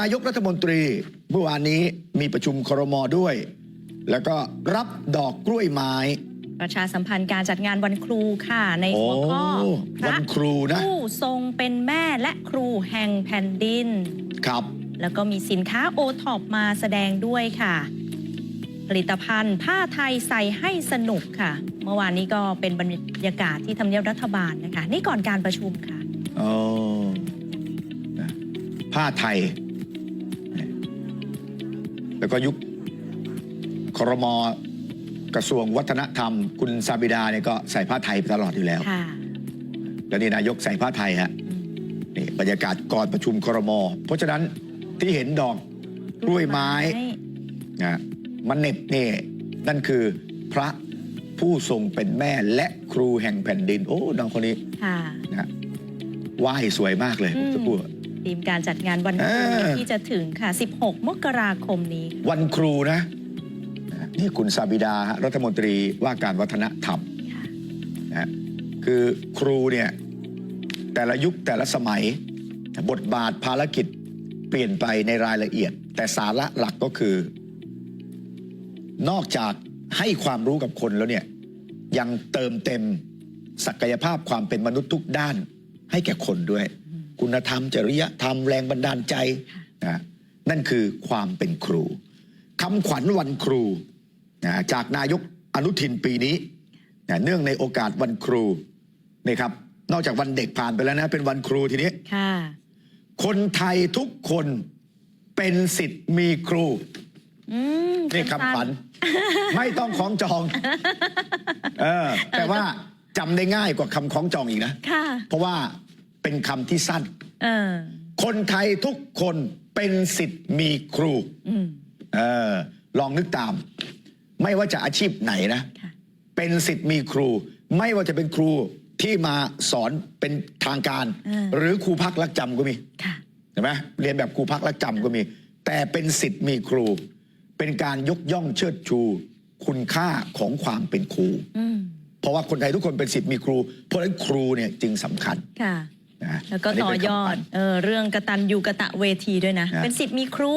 นายกรัฐมนตรีเมื่อวานนี้มีประชุมครมด้วย แล้วก็รับดอกกล้วยไม้ ประชาสัมพันธ์การจัดงานวันครูค่ะ ในหัวข้อโอ้พระวันครูนะ ผู้ทรงเป็นแม่และครูแห่งแผ่นดิน ครับ แล้วก็มีสินค้าโอท็อปมาแสดงด้วยค่ะ ผลิตภัณฑ์ผ้าไทยใส่ให้สนุกค่ะ เมื่อวานนี้ก็เป็นบรรยากาศที่ทำเนียบรัฐบาลนะคะ นี่ก่อนการประชุมค่ะโอ้นะผ้าไทย แล้วก็ยุคครมกระทรวงวัฒนธรรม คุณซาบิดาเนี่ยก็ใส่ผ้าไทยตลอดอยู่แล้ว ค่ะแล้วนี่นายกใส่ผ้าไทยฮะอืมนี่บรรยากาศก่อนประชุมครม เพราะฉะนั้นที่เห็นดอกกล้วยไม้นะมันเหน็บนี่นั่นคือพระผู้ทรงเป็นแม่และครูแห่งแผ่นดิน โอ้น้องคนนี้ค่ะนะฮะไหว้สวยมากเลยอืม สักครู่ ทีมการจัดงานวันครูเออ ที่จะถึงค่ะ 16 มกราคมนี้ วันครูนะนะนี่คุณซาบิดาฮะรัฐมนตรีว่าการวัฒนธรรมค่ะนะฮะคือครูเนี่ยแต่ละยุคแต่ละสมัย บทบาทภารกิจเปลี่ยนไปในรายละเอียด แต่สาระหลักก็คือ นอกจากให้ความรู้กับคนแล้วเนี่ยยังเติมเต็มศักยภาพความเป็นมนุษย์ทุกด้านให้แก่คนด้วย คุณธรรม จริยธรรมแรงบันดาลใจนะนั่นคือความเป็นครูคำขวัญวันครูนะจากนายกอนุทินปีนี้นะเนื่องในโอกาสวันครูนี่ครับ นอกจากวันเด็กผ่านไปแล้วนะ เป็นวันครูทีนี้ค่ะคนไทยทุกคนเป็นสิทธิ์มีครูอืมนี่คำขวัญไม่ต้องของจอง เออ แต่ว่าจำได้ง่ายกว่าคำของจองอีกนะค่ะเพราะว่า เป็นคำที่สั้น เออ คนไทยทุกคนเป็นสิทธิ์มีครูอืม เออลองนึกตาม ไม่ว่าจะอาชีพไหนนะ ค่ะ เป็นสิทธิ์มีครู ไม่ว่าจะเป็นครูที่มาสอนเป็นทางการ อ่า หรือครูพักรักจำก็มี ค่ะเห็นไหมเรียนแบบครูพักรักจำก็มี แต่เป็นสิทธิ์มีครู เป็นการยกย่องเชิดชู คุณค่าของความเป็นครู อืม เพราะว่าคนไทยทุกคนเป็นสิทธิ์มีครู เพราะฉะนั้นครูเนี่ยจึงสำคัญ ค่ะ นะแล้วก็นนี้ต่อเป็นยอคำขวัดญเออเรื่องกตัญญูกะตะเวทีด้วยนะ นะ เป็นสิทธิ์มีครู